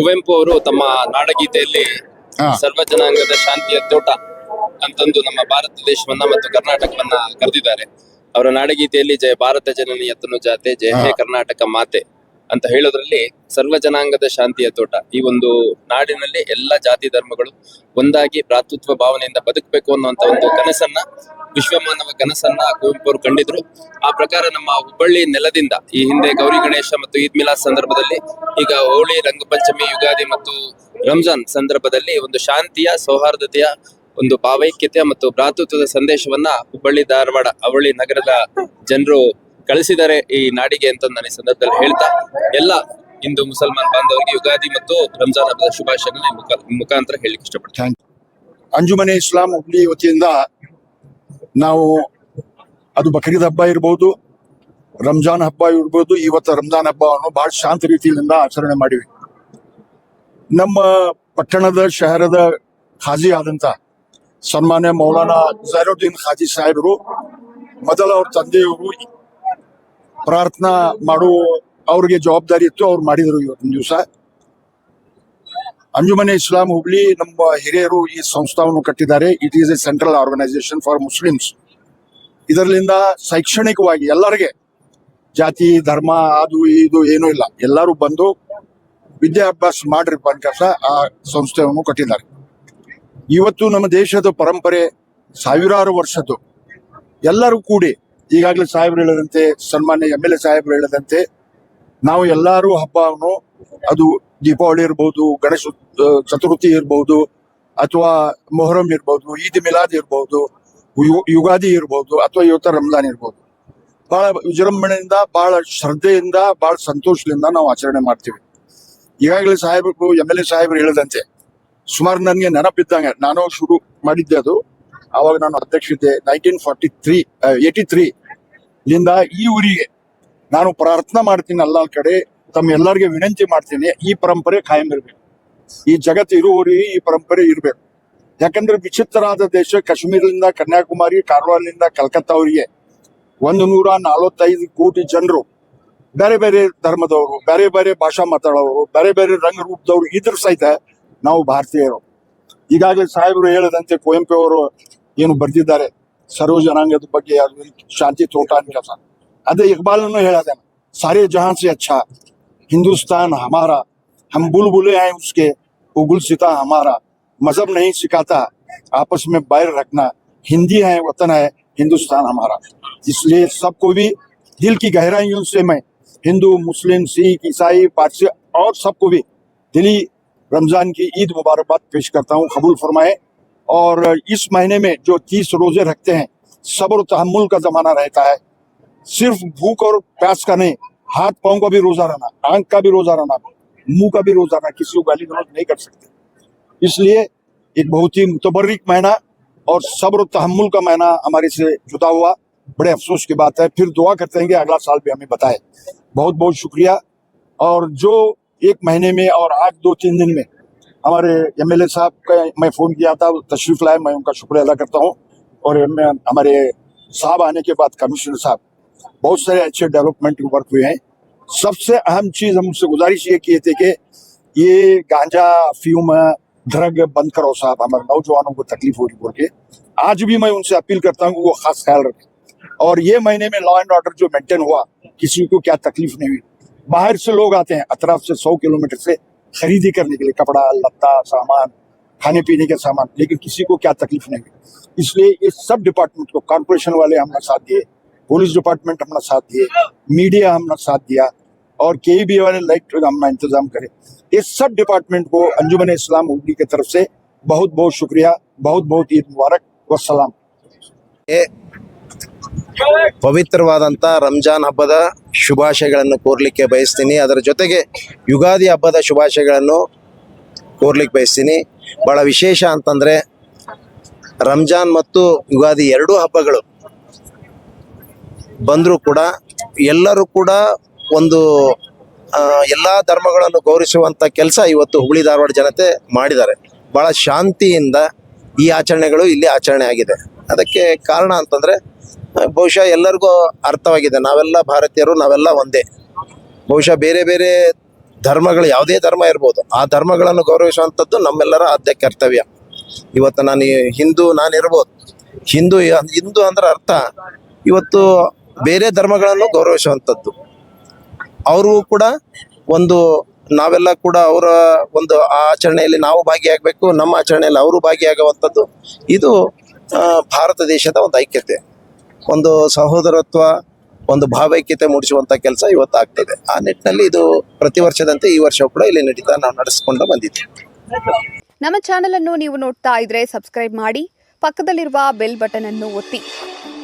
ಕುವೆಂಪು ಅವರು ತಮ್ಮ ನಾಡಗೀತೆಯಲ್ಲಿ. ಸರ್ವ ಜನಾಂಗದ ಶಾಂತಿಯ ತೋಟ ಅಂತಂದು ನಮ್ಮ ಭಾರತ ದೇಶವನ್ನ ಮತ್ತು ಕರ್ನಾಟಕವನ್ನ ಕರೆದಿದ್ದಾರೆ. ಅವರ ನಾಡಗೀತೆಯಲ್ಲಿ ಜಯ ಭಾರತ ಜನನಿ ಎತ್ತನು ಜಾತೆ ಜಯ ಹೇ. ಕರ್ನಾಟಕ ಮಾತೆ. ಅಂತ ಹೇಳೋದ್ರಲ್ಲಿ ಸರ್ವ ಜನಾಂಗದ ಶಾಂತಿಯ ತೋಟ. ಈ ಒಂದು ನಾಡಿನಲ್ಲಿ ಎಲ್ಲ ಜಾತಿ ಧರ್ಮಗಳು ಒಂದಾಗಿ ಭ್ರಾತೃತ್ವ ಭಾವನೆಯಿಂದ ಬದುಕಬೇಕು ಅನ್ನುವಂತ ಒಂದು ಕನಸನ್ನ, ವಿಶ್ವಮಾನವ ಕನಸನ್ನ ಕುವೆಂಪು ಅವರು ಕಂಡಿದ್ರು. ಆ ಪ್ರಕಾರ ನಮ್ಮ ಹುಬ್ಬಳ್ಳಿ ನೆಲದಿಂದ ಈ ಹಿಂದೆ ಗೌರಿ ಗಣೇಶ ಮತ್ತು ಈದ್ ಮಿಲಾದ್ ಸಂದರ್ಭದಲ್ಲಿ ಈಗ ಹೋಳಿ, ರಂಗಪಂಚಮಿ, ಯುಗಾದಿ ಮತ್ತು ರಂಜಾನ್ ಸಂದರ್ಭದಲ್ಲಿ ಒಂದು ಶಾಂತಿಯ, ಸೌಹಾರ್ದತೆಯ ಒಂದು ಭಾವೈಕ್ಯತೆ ಮತ್ತು ಭ್ರಾತೃತ್ವದ ಸಂದೇಶವನ್ನ ಹುಬ್ಬಳ್ಳಿ ಧಾರವಾಡ ಅವಳಿ ನಗರದ ಜನರು ಕಳಿಸಿದ್ದಾರೆ ಈ ನಾಡಿಗೆ ಅಂತ ನಾನು ಈ ಸಂದರ್ಭದಲ್ಲಿ ಹೇಳ್ತಾ, ಎಲ್ಲ ಹಿಂದೂ ಮುಸಲ್ಮಾನ್ ಬಾಂಧವರಿಗೆ ಯುಗಾದಿ ಮತ್ತು ರಂಜಾನ್ ಹಬ್ಬದ ಶುಭಾಶಯಗಳನ್ನ ಮುಖಾಂತರ ಹೇಳಲಿಕ್ಕೆ ಇಷ್ಟಪಡ್ತೀನಿ. ಅಂಜುಮನೆ ಇಸ್ಲಾಂ ಹುಬ್ಳಿ ವತಿಯಿಂದ ನಾವು, ಅದು ಬಕ್ರೀದ್ ಹಬ್ಬ ಇರ್ಬೋದು, ರಂಜಾನ್ ಹಬ್ಬ ಇರ್ಬೋದು, ಇವತ್ತು ರಂಜಾನ್ ಹಬ್ಬವನ್ನು ಬಹಳ ಶಾಂತ ರೀತಿಯಿಂದ ಆಚರಣೆ ಮಾಡಿವಿ. ನಮ್ಮ ಪಟ್ಟಣದ ಶಹರದ ಖಾಜಿ ಆದಂತ ಸನ್ಮಾನ್ಯ ಮೌಲಾನಾ ಜೈರುದ್ದೀನ್ ಖಾಜಿ ಸಾಹೇಬರು, ಮೊದಲ ಅವ್ರ ತಂದೆಯವರು ಪ್ರಾರ್ಥನಾ ಮಾಡುವ ಅವ್ರಿಗೆ ಜವಾಬ್ದಾರಿ ಇತ್ತು, ಅವ್ರು ಮಾಡಿದ್ರು ಇವತ್ತಿನ ದಿವಸ. ಅಂಜುಮನೆ ಇಸ್ಲಾಂ ಹುಬ್ಳಿ ನಮ್ಮ ಹಿರಿಯರು ಈ ಸಂಸ್ಥಾವನ್ನು ಕಟ್ಟಿದ್ದಾರೆ. It is a central organisation for Muslims ಇದರಲ್ಲಿಂದ ಶೈಕ್ಷಣಿಕವಾಗಿ ಎಲ್ಲರಿಗೆ ಜಾತಿ, ಧರ್ಮ, ಅದು, ಇದು, ಏನೂ ಇಲ್ಲ. ಎಲ್ಲರೂ ಬಂದು ವಿದ್ಯಾಭ್ಯಾಸ ಮಾಡ್ರಿ ಕೆಲಸ ಆ ಸಂಸ್ಥೆಯನ್ನು ಕಟ್ಟಿದ್ದಾರೆ. ಇವತ್ತು ನಮ್ಮ ದೇಶದ ಪರಂಪರೆ ಸಾವಿರಾರು ವರ್ಷದ್ದು. ಎಲ್ಲರೂ ಕೂಡಿ ಈಗಾಗಲೇ ಸಾಹೇಬರು ಹೇಳದಂತೆ, ಸನ್ಮಾನ್ಯ ಎಂ ಎಲ್ ಎ ಸಾಹೇಬರು ಹೇಳದಂತೆ, ನಾವು ಎಲ್ಲರೂ ಹಬ್ಬವನ್ನು, ಅದು ದೀಪಾವಳಿ ಇರ್ಬೋದು, ಗಣೇಶ ಚತುರ್ಥಿ ಇರ್ಬೋದು, ಅಥವಾ ಮೊಹರಂ ಇರ್ಬೋದು, ಈದ್ ಮಿಲಾದ್ ಇರ್ಬೋದು ಯುಗಾದಿ ಇರ್ಬೋದು, ಅಥವಾ ಇವತ್ತ ರಂಜಾನ್ ಇರ್ಬೋದು. ಬಹಳ ವಿಜೃಂಭಣೆಯಿಂದ, ಬಹಳ ಶ್ರದ್ಧೆಯಿಂದ, ಬಹಳ ಸಂತೋಷದಿಂದ ನಾವು ಆಚರಣೆ ಮಾಡ್ತೀವಿ. ಈಗಾಗಲೇ ಸಾಹೇಬರು, ಎಂ ಎಲ್ ಎ ಸಾಹೇಬರು ಹೇಳದಂತೆ, ಸುಮಾರು ನನಗೆ ನೆನಪಿದ್ದಂಗೆ, ನಾನು ಶುರು ಮಾಡಿದ್ದೆ ಅದು. ಆವಾಗ ನಾನು ಅಧ್ಯಕ್ಷ ಇದ್ದೆ nineteen forty three eighty three ಈ ಊರಿಗೆ ನಾನು ಪ್ರಾರ್ಥನಾ ಮಾಡ್ತೀನಿ ಅಲ್ಲ ಕಡೆ, ತಮ್ಮ ಎಲ್ಲರಿಗೆ ವಿನಂತಿ ಮಾಡ್ತೀನಿ, ಈ ಪರಂಪರೆ ಕಾಯಂ ಇರಬೇಕು. ಈ ಜಗತ್ತು ಇರುವವರಿಗೆ ಈ ಪರಂಪರೆ ಇರಬೇಕು. ಯಾಕಂದ್ರೆ ವಿಚಿತ್ರವಾದ ದೇಶ ಕಾಶ್ಮೀರದಿಂದ ಕನ್ಯಾಕುಮಾರಿ, ಕಾರವಾರದಿಂದ ಕಲ್ಕತ್ತಾವರಿಗೆ ಒಂದು ನೂರ ನಲವತ್ತೈದು ಕೋಟಿ ಜನರು, ಬೇರೆ ಬೇರೆ ಧರ್ಮದವರು, ಬೇರೆ ಬೇರೆ ಭಾಷಾ ಮಾತಾಡೋರು, ಬೇರೆ ಬೇರೆ ರಂಗ ರೂಪದವರು ಇದ್ರ ಸಹಿತ ನಾವು ಭಾರತೀಯರು. ಈಗಾಗಲೇ ಸಾಹೇಬರು ಹೇಳದಂತೆ ಕುವೆಂಪು ಅವರು ಏನು ಬರೆದಿದ್ದಾರೆ، ಸರ್ವ ಜನಾಂಗದ ಬಗ್ಗೆ ಶಾಂತಿ ತೋಟ ಅಂತ ಕೆಲಸ ಅದೇ ಇಕ್ಬಾಲನ್ನು ಹೇಳಿದೆ ಸಾರೇ ಜಹಾನ್ ಸೆ ಅಚ್ಚಾ. ہندوستان ہمارا ہم بلبلے ہیں اس کے وہ گلستا ہمارا مذہب نہیں سکھاتا آپس میں باہر رکھنا ہندی ہے وطن ہے ہندوستان ہمارا اس لیے سب کو بھی دل کی گہرائیوں سے میں ہندو مسلم سکھ عیسائی پارسی اور سب کو بھی دلی رمضان کی عید مبارکباد پیش کرتا ہوں قبول فرمائے اور اس مہینے میں جو تیس روزے رکھتے ہیں، صبر و تحمل کا زمانہ رہتا ہے۔ صرف بھوک اور پیاس کا نہیں، ہاتھ پاؤں کا بھی روزہ رہنا، آنکھ کا بھی روزہ رہنا، منہ کا بھی روزہ رہنا، کسی کو گالی گلوچ نہیں کر سکتے۔ اس لیے ایک بہت ہی متبرک مہینہ اور صبر و تحمل کا مہینہ ہمارے سے جدا ہوا۔ بڑے افسوس کی بات ہے۔ پھر دعا کرتے ہیں کہ اگلا سال بھی ہمیں بتائے۔ بہت بہت شکریہ۔ اور جو ایک مہینے میں اور آج دو تین دن میں ہمارے ایم ایل اے صاحب کا میں فون کیا تھا، تشریف لائے، میں ان کا شکریہ ادا کرتا ہوں۔ اور ہمارے صاحب آنے کے بعد کمشنر صاحب، بہت سارے اچھے ڈیولپمنٹ ورک ہوئے ہیں۔ سب سے اہم چیز ہم سے گزارش یہ کیے تھے کہ یہ گانجا فیوم ڈرگ بند کرو صاحب، ہمارے نوجوانوں کو تکلیف ہو رہی بول کے۔ آج بھی میں ان سے اپیل کرتا ہوں کہ وہ خاص خیال رکھیں۔ اور یہ مہینے میں لا اینڈ آرڈر جو مینٹین ہوا، کسی کو کیا تکلیف نہیں ہوئی۔ باہر سے لوگ آتے ہیں، اطراف سے، سو کلومیٹر سے۔ خریدی کرنے کے لیے، کپڑا، لتا، سامان، کھانے پینے کے سامان، لیکن کسی کو کیا تکلیف نہیں ہے اس لیے یہ سب ڈپارٹمنٹ کو کارپوریشن والے ہم نے ساتھ دیے پولیس ڈپارٹمنٹ ہم نے ساتھ دیے میڈیا ہم نے ساتھ دیا، اور کے بھی بی والے لائٹ ہم نے انتظام کرے۔ یہ سب ڈپارٹمنٹ کو انجمن اسلام اردو کی طرف سے بہت بہت شکریہ، بہت بہت عید مبارک و سلام ಪವಿತ್ರವಾದಂಥ ರಂಜಾನ್ ಹಬ್ಬದ ಶುಭಾಶಯಗಳನ್ನು ಕೋರ್ಲಿಕ್ಕೆ ಬಯಸ್ತೀನಿ. ಅದರ ಜೊತೆಗೆ ಯುಗಾದಿ ಹಬ್ಬದ ಶುಭಾಶಯಗಳನ್ನು ಕೋರ್ಲಿಕ್ಕೆ ಬಯಸ್ತೀನಿ. ಬಹಳ ವಿಶೇಷ ಅಂತಂದ್ರೆ ರಂಜಾನ್ ಮತ್ತು ಯುಗಾದಿ ಎರಡೂ ಹಬ್ಬಗಳು ಬಂದರೂ ಕೂಡ ಎಲ್ಲರೂ ಕೂಡ ಒಂದು ಎಲ್ಲ ಧರ್ಮಗಳನ್ನು ಗೌರವಿಸುವಂಥ ಕೆಲಸ ಇವತ್ತು ಹುಬ್ಬಳ್ಳಿ ಧಾರವಾಡ ಜನತೆ ಮಾಡಿದ್ದಾರೆ. ಭಾಳ ಶಾಂತಿಯಿಂದ ಈ ಆಚರಣೆಗಳು ಇಲ್ಲಿ ಆಚರಣೆ ಆಗಿದೆ. ಅದಕ್ಕೆ ಕಾರಣ ಅಂತಂದರೆ ಬಹುಶಃ ಎಲ್ಲರಿಗೂ ಅರ್ಥವಾಗಿದೆ. ನಾವೆಲ್ಲ ಭಾರತೀಯರು, ನಾವೆಲ್ಲ ಒಂದೇ. ಬಹುಶಃ ಬೇರೆ ಬೇರೆ ಧರ್ಮಗಳು, ಯಾವುದೇ ಧರ್ಮ ಇರ್ಬೋದು, ಆ ಧರ್ಮಗಳನ್ನು ಗೌರವಿಸುವಂಥದ್ದು ನಮ್ಮೆಲ್ಲರ ಆದ್ಯ ಕರ್ತವ್ಯ. ಇವತ್ತು ನಾನು ಹಿಂದೂ ನಾನು ಇರ್ಬೋದು ಹಿಂದೂ ಹಿಂದೂ ಅಂದ್ರೆ ಅರ್ಥ. ಇವತ್ತು ಬೇರೆ ಧರ್ಮಗಳನ್ನು ಗೌರವಿಸುವಂಥದ್ದು. ಅವರು ಕೂಡ ಒಂದು, ನಾವೆಲ್ಲ ಕೂಡ ಅವರ ಒಂದು ಆಚರಣೆಯಲ್ಲಿ ನಾವು ಭಾಗಿಯಾಗಬೇಕು, ನಮ್ಮ ಆಚರಣೆಯಲ್ಲಿ ಅವರು ಭಾಗಿಯಾಗುವಂಥದ್ದು. ಇದು ಭಾರತ ದೇಶದ ಒಂದು ಐಕ್ಯತೆ. ಒಂದು ಸಹೋದರತ್ವ, ಒಂದು ಭಾವೈಕ್ಯತೆ ಮೂಡಿಸುವಂತ ಕೆಲಸ ಇವತ್ತು ಆಗ್ತಿದೆ ಆ ನಿಟ್ಟಿನಲ್ಲಿ ಇದು ಪ್ರತಿ ವರ್ಷದಂತೆ ಈ ವರ್ಷ ಕೂಡ ಇಲ್ಲಿ ನಡೀತಾ ನಾವು ನಡೆಸಿಕೊಂಡು ಬಂದಿದ್ದೇವೆ. ನಮ್ಮ ಚಾನೆಲ್ ಅನ್ನು ನೀವು ನೋಡ್ತಾ ಇದ್ರೆ ಸಬ್ಸ್ಕ್ರೈಬ್ ಮಾಡಿ, ಪಕ್ಕದಲ್ಲಿರುವ ಬೆಲ್ ಬಟನ್ ಅನ್ನು ಒತ್ತಿ.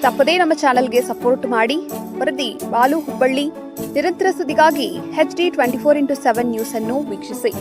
ತಪ್ಪದೇ ನಮ್ಮ ಚಾನೆಲ್ಗೆ ಸಪೋರ್ಟ್ ಮಾಡಿ. ವರದಿ ಬಾಲು ಹುಬ್ಬಳ್ಳಿ, ನಿರಂತರ ಸುದ್ದಿಗಾಗಿ H D twenty four into seven news ಅನ್ನು ವೀಕ್ಷಿಸಿ.